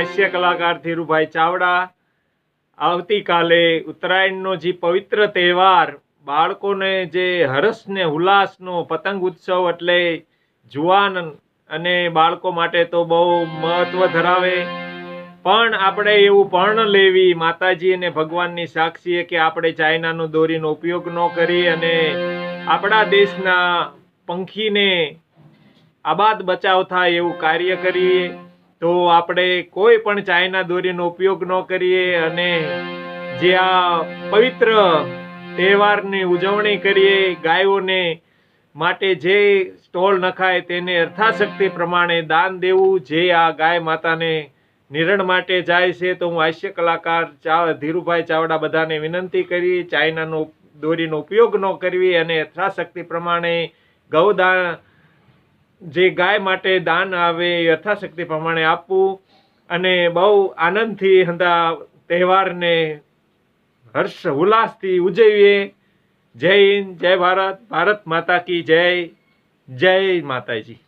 હાસ્ય કલાકાર ધીરુભાઈ ચાવડા. આવતીકાલે ઉત્તરાયણનો જે પવિત્ર તહેવાર, બાળકોને જે હરસને ઉલ્લાસનો પતંગ ઉત્સવ એટલે જુવાન અને બાળકો માટે તો બહુ મહત્વ ધરાવે. પણ આપણે એવું પણ લેવી માતાજી અને ભગવાનની સાક્ષીએ કે આપણે ચાઇનાનો દોરીનો ઉપયોગ ન કરી અને આપણા દેશના પંખીને આબાદ બચાવ થાય એવું કાર્ય કરીએ. તો આપણે કોઈ પણ ચાઇના દોરીનો ઉપયોગ ન કરીએ અને જે આ પવિત્ર તહેવારની ઉજવણી કરીએ, ગાયોને માટે જે સ્ટોલ નખાય તેને અર્થાશક્તિ પ્રમાણે દાન દેવું, જે આ ગાય માતાને નિરણ માટે જાય છે, તો હું હાસ્ય કલાકાર ચા, ધીરુભાઈ ચાવડા બધાને વિનંતી કરી ચાઇનાનો દોરીનો ઉપયોગ ન કરવી અને યથાશક્તિ પ્રમાણે ગૌદાન જે ગાય માટે દાન આવે યથાશક્તિ પ્રમાણે આપવું અને બહુ આનંદથી હંધા તહેવારને હર્ષ ઉલ્લાસથી ઉજવીએ. જય હિન્દ, જય ભારત ભારત માતા કી જય જય માતાજી.